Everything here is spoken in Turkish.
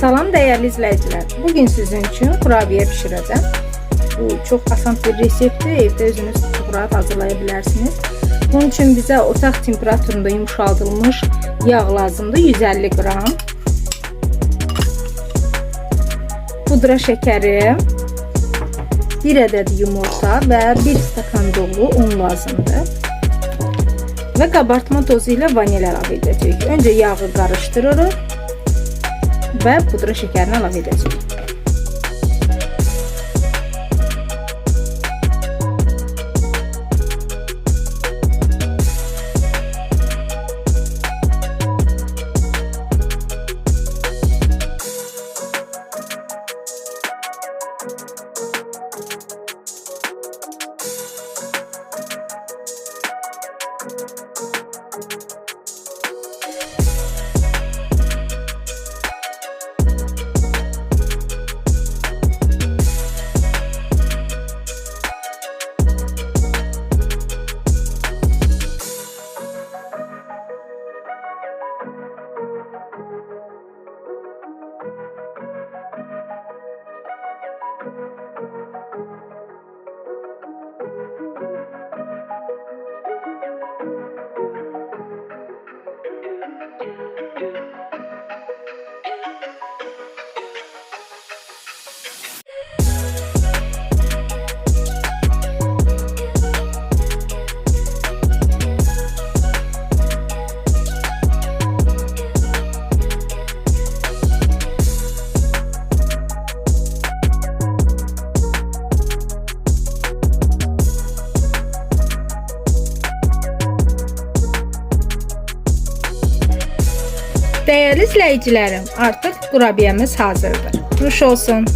Salam değerli izleyiciler. Bugün sizin için kurabiye pişireceğim. Bu çok asan bir reseptdir. Evde özünüz çok rahat hazırlayabilirsiniz. Bunun için bize otaq temperaturunda yumuşaldılmış yağ lazımdır. 150 gram. Pudra şəkəri, 1 ədəd yumurta və 1 stakan dolu un lazımdır. Və qabartma tozu ilə vanil əlavə edəcəyik. Öncə yağı qarışdırırıq वह पुत्र शिकार लगे Thank. Değerli izleyicilerim, artık kurabiyemiz hazırdır. Nuş olsun.